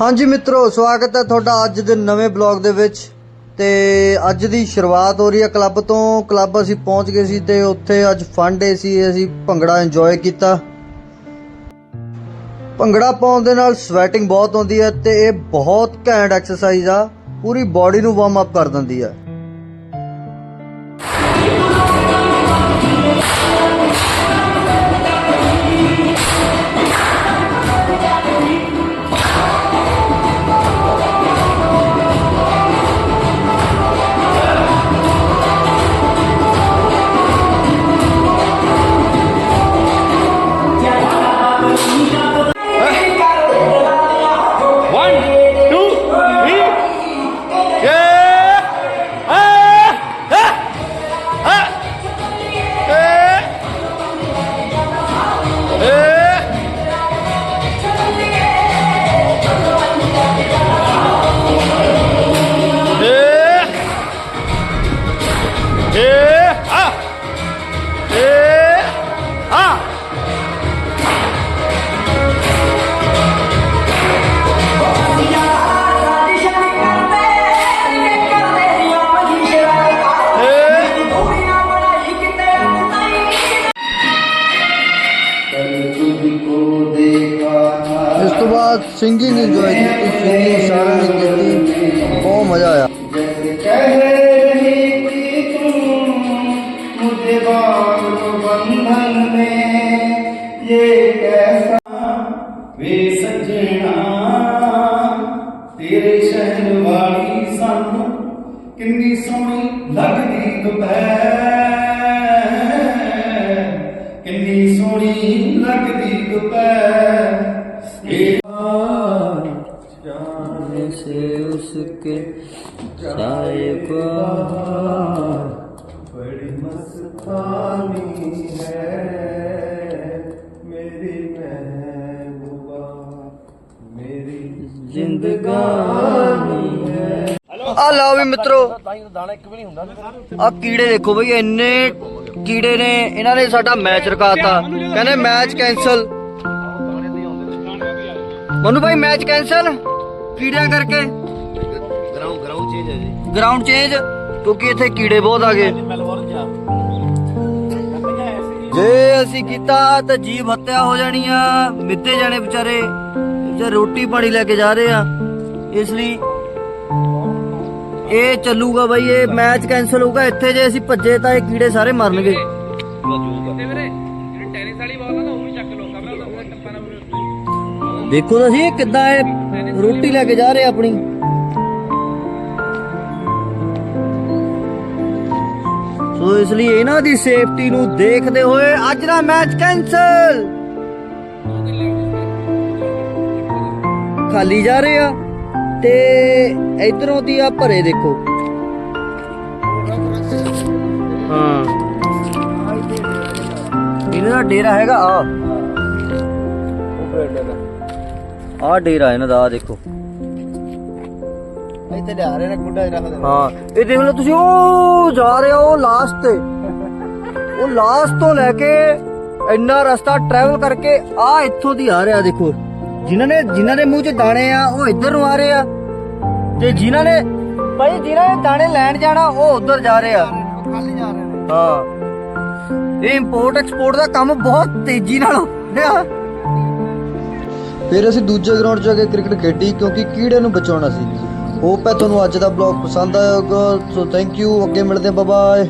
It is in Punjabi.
ਹਾਂਜੀ ਮਿੱਤਰੋ, ਸਵਾਗਤ ਹੈ ਤੁਹਾਡਾ ਅੱਜ ਦੇ ਨਵੇਂ ਬਲੌਗ ਦੇ ਵਿੱਚ। ਤੇ ਅੱਜ ਦੀ ਸ਼ੁਰੂਆਤ ਹੋ ਰਹੀ ਹੈ ਕਲੱਬ ਤੋਂ। ਕਲੱਬ ਅਸੀਂ ਪਹੁੰਚ ਗਏ ਸੀ ਤੇ ਉੱਥੇ ਅੱਜ ਫਨ ਡੇ ਸੀ, ਅਸੀਂ ਭੰਗੜਾ ਇੰਜੋਏ ਕੀਤਾ। ਭੰਗੜਾ ਪਾਉਣ ਦੇ ਨਾਲ ਸਵੈਟਿੰਗ ਬਹੁਤ ਆਉਂਦੀ ਹੈ ਤੇ ਇਹ ਬਹੁਤ ਘੈਂਟ ਐਕਸਰਸਾਈਜ਼ ਆ। ਪੂਰੀ ਬਾਡੀ ਨੂੰ ਵਾਰਮ ਅਪ ਕਰ ਦਿੰਦੀ ਆ ਇਸ ਤੋਂ ਬਾਅਦ ਸਿੰਗਿੰਗ ਇੰਜੋਏ ਕੀਤੀ ਸਿੰਗਿੰਗ ਸਾਰਿਆਂ ਨੇ ਕੀਤੀ। ਬਹੁਤ ਮਜ਼ਾ ਆਇਆ। में ये कैसा वे सजना तेरे शहर वाली ਸਾਨੂੰ ਕਿੰਨੀ ਸੋਹਣੀ ਲੱਗਦੀ ਦੁਪਹਿਰ ਕਿੰਨੀ ਸੋਹਣੀ ਲੱਗਦੀ ਦੁਪਹਿਰ ਇਹ जाने से उसके साए को बड़ी मस्तानी है ਆ ਲਓ ਵੀ ਮਿੱਤਰੋ। ਆ ਕੀੜੇ ਦੇਖੋ ਬਈ, ਇੰਨੇ ਕੀੜੇ ਨੇ, ਇਹਨਾਂ ਨੇ ਸਾਡਾ ਮੈਚ ਰਕਾਤਾ। ਕਹਿੰਦੇ ਮੈਚ ਕੈਨਸਲ ਮਨੂ ਭਾਈ ਮੈਚ ਕੈਨਸਲ ਕੀੜਿਆਂ ਕਰਕੇ? ਗਰਾਊਂਡ ਗਰਾਊਂਡ ਚੇਂਜ ਹੈ ਜੀ ਗਰਾਊਂਡ ਚੇਂਜ ਕਿਉਂਕਿ ਇੱਥੇ ਕੀੜੇ ਬਹੁਤ ਆ ਗਏ। ਜੇ ਅਸੀਂ ਕੀਤਾ ਤਾਂ ਜੀਵ ਹੱਤਿਆ ਹੋ ਜਾਣੀ ਆ। ਮਿੱਤੇ ਜਾਣੇ ਵਿਚਾਰੇ, ਜੇ ਰੋਟੀ ਪਾਣੀ ਲੈ ਕੇ ਜਾ ਰਹੇ ਆ। ਇਸ ਲਈ ਇਹ ਚੱਲੂਗਾ ਬਾਈ, ਇਹ ਮੈਚ ਕੈਨਸਲ ਹੋਊਗਾ, ਇੱਥੇ ਜੇ ਅਸੀਂ ਭੱਜੇ ਤਾਂ ਇਹ ਕੀੜੇ ਸਾਰੇ ਮਰਨਗੇ। ਦੇਖੋ ਤਾਂ ਕਿੱਦਾਂ ਇਹ ਰੋਟੀ ਲੈ ਕੇ ਜਾ ਰਹੇ ਆਪਣੀ। ਸੋ ਇਸ ਲਈ ਇਹਨਾਂ ਦੀ ਸੇਫਟੀ ਨੂੰ ਦੇਖਦੇ ਹੋਏ ਅੱਜ ਦਾ ਮੈਚ ਕੈਨਸਲ ਖਾਲੀ ਜਾ ਰਹੇ ਆ। ਤੇ ਇਧਰੋਂ ਦੀ ਆ ਭਰੇ ਦੇਖੋ। ਹਾਂ। ਇਹਨਾਂ ਦਾ ਡੇਰਾ ਹੈਗਾ ਆ। ਆ ਡੇਰਾ ਇਹਨਾਂ ਦਾ ਆ ਦੇਖੋ। ਇੱਥੇ ਲਿਆ ਰਹੇ ਨੇ ਗੁੱਡਾ ਹੀ ਰੱਖਦੇ ਹਾਂ ਇਹ ਦੇਖ ਲਓ ਤੁਸੀਂ ਉਹ ਜਾ ਰਹੇ ਹੋ ਲਾਸਟ ਤੇ। ਉਹ ਲਾਸਟ ਤੋਂ ਲੈ ਕੇ ਇੰਨਾ ਰਸਤਾ ਟਰੈਵਲ ਕਰਕੇ ਆ ਇੱਥੋਂ ਦੀ ਆ ਰਿਹਾ ਦੇਖੋ। ਜਿਨ੍ਹਾਂ ਨੇ ਜਿਨ੍ਹਾਂ ਦੇ ਮੂੰਹ 'ਚ ਦਾਣੇ ਆ, ਉਹ ਇੱਧਰ ਨੂੰ ਆ ਰਹੇ ਆ। ਤੇ ਜਿਨ੍ਹਾਂ ਨੇ ਭਾਈ, ਜਿਨ੍ਹਾਂ ਨੇ ਦਾਣੇ ਲੈਣ ਜਾਣਾ, ਉਹ ਉੱਧਰ ਜਾ ਰਹੇ ਆ। ਖਾਲੀ ਜਾ ਰਹੇ ਨੇ ਹਾਂ। ਇਹ ਇੰਪੋਰਟ ਐਕਸਪੋਰਟ ਦਾ ਕੰਮ ਬਹੁਤ ਤੇਜ਼ੀ ਨਾਲ ਹੋ ਰਿਹਾ। ਫਿਰ ਅਸੀਂ ਦੂਜੇ ਗਰਾਊਂਡ 'ਚ ਜਾ ਕੇ ਕ੍ਰਿਕਟ ਖੇਡੀ, ਕਿਉਂਕਿ ਕੀੜੇ ਨੂੰ ਬਚਾਉਣਾ ਸੀ। ਹੋਪ ਹੈ ਤੁਹਾਨੂੰ ਅੱਜ ਦਾ ਬਲੌਗ ਪਸੰਦ ਆਇਆ ਹੋਵੇਗਾ ਸੋ ਥੈਂਕ ਯੂ ਅੱਗੇ ਮਿਲਦੇ ਹਾਂ ਬਾਏ